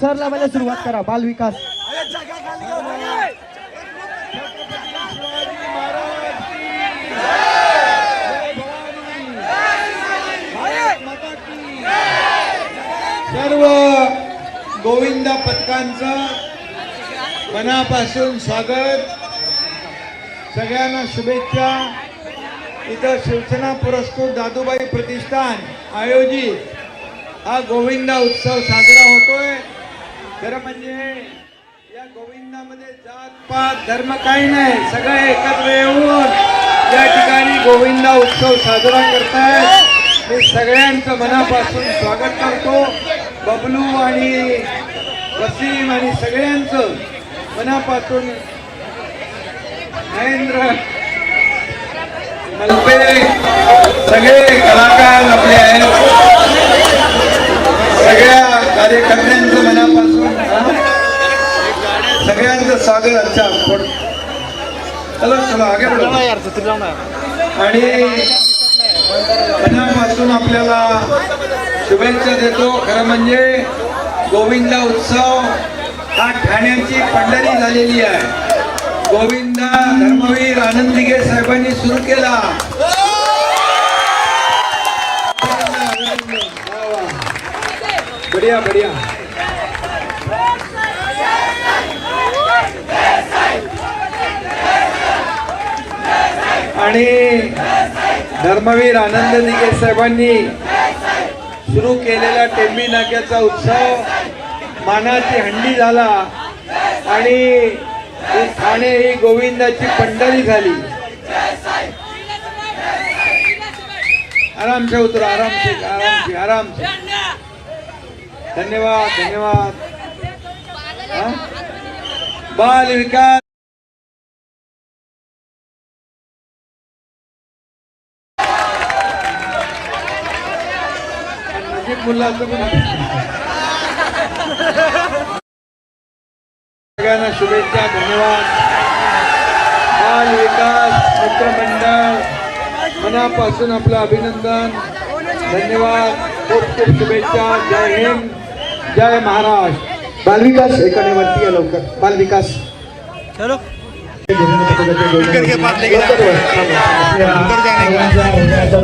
Sir लावायला सुरुवात करा. बाल विकास. सर्व गोविंदा पथकांचं मनापासून स्वागत. सगळ्यांना शुभेच्छा. इथं शिवसेना पुरस्कृत दादूबाई प्रतिष्ठान आयोजित हा गोविंदा उत्सव साजरा होतोय. खरं म्हणजे या गोविंदामध्ये जात पात धर्म काही नाही. सगळे एकत्र येऊन या ठिकाणी गोविंदा उत्सव साजरा करतायत. मी सगळ्यांचं मनापासून स्वागत करतो. बबलू आणि वसीम आणि सगळ्यांचं मनापासून महेंद्र मलपे सगळे कलाकार आपले आहेत. सगळ्या कार्यकर्ते सगळ्यांचं स्वागत अच्छा पुढ- चलो चलो आगे आणि मनापासून आपल्याला शुभेच्छा देतो. खरं म्हणजे गोविंदा उत्सव हा ठाण्याची पंढरी झालेली आहे. गोविंदा धर्मवीर आनंदिगे साहेबांनी सुरू केला. बढिया बढिया. आणि धर्मवीर आनंद दिगे साहेबांनी सुरू केलेला टेंबी नाक्याचा उत्सव मानाची हंडी झाला आणि ही ठाणे ही गोविंदाची पंढरी झाली. आराम से उतरो आराम से आराम आराम धन्यवाद. धन्यवाद बाल विकास नजीब मुलाचं पण सगळ्यांना शुभेच्छा धन्यवाद. बाल विकास मित्रमंडळ मनापासून आपलं अभिनंदन. धन्यवाद. खूप खूप शुभेच्छा. जय हिंद. जय महाराष्ट्र. बालविकास एकाने वरती या लवकर. बालविकास चलो. का। आपल्या सर्वांचा होण्याचा